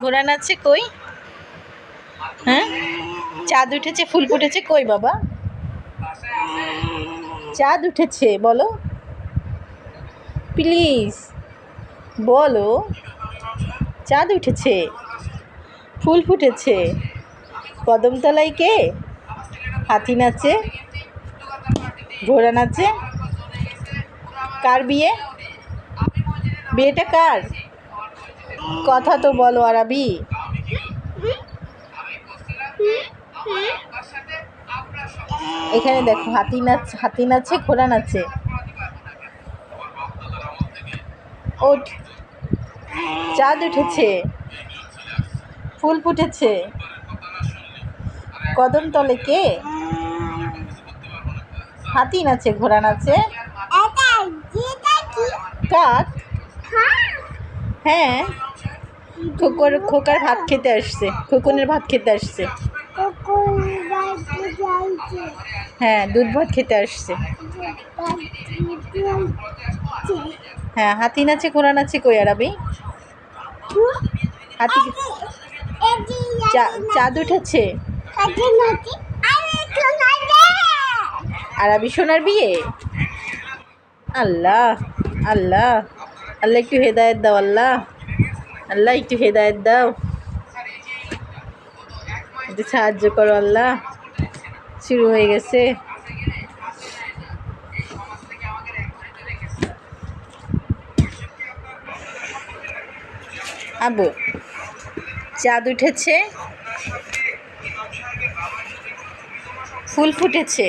ঘোড়া আছে কই? হ্যাঁ? চাঁদ উঠেছে, ফুল ফুটেছে কই বাবা? চাঁদ উঠেছে, বলো। প্লিজ, বলো। চাঁদ উঠেছে, ফুল ফুটেছে। কদমতলায় কে? হাতি নাচে। ঘোড়া নাচে। কার বিয়ে? বিয়েটা কার? কথা তো বলো আরবি। এখানে দেখো হাতি নাচ হাতি নাচে ঘোড়া নাচে। ওঠ। চাঁদ উঠেছে। ফুল ফুটেছে। কদম তলে কে? হাতি নাচে ঘোড়া নাচে। কাক? হ্যাঁ। খোকর, খোকার ভাত খেতে আসছে। খোকনের ভাত খেতে আসছে। হ্যাঁ দুধ ভাত খেতে আসছে। হ্যাঁ হাতি নাচে, ঘোড়া নাচে কই আরাবি হাতি চাঁদ উঠেছে। আরাবি সোনার বিয়ে? আল্লাহ আল্লাহ। আল্লাহ, একটু হেদায়েত দাও, আল্লাহ। আল্লাহ একটু হেদায়েত দাও একটু সাহায্য করো আল্লাহ শুরু হয়ে গেছে. আবু, চাঁদ উঠেছে। ফুল ফুটেছে।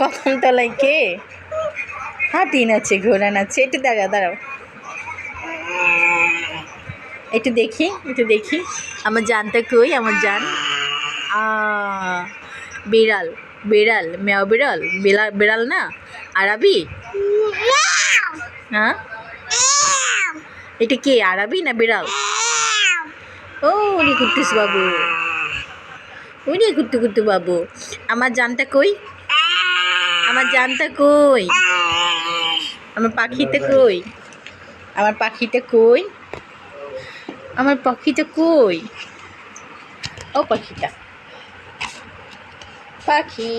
কখন তলায় কে? হাতি নাচে ঘোড়া নাচে একটু দেখা দাঁড়াও। একটু দেখি একটু দেখি। আমার জানটা কই, আমার জান। বিড়াল বিড়াল মেয় বিড়াল বিড়াল বিড়াল না? আরবি? হ্যাঁ? এটা কে, আরবি না বিড়াল? ও উনি কুট্টুস বাবু। উনি কুট্টু কুট্টু বাবু। আমার জানটা কই? আমার জানটা কই? আমার পাখিটা কই? আমার পাখিটা কই? আমার পাখিটা কই? ও পাখিটা। পাখি।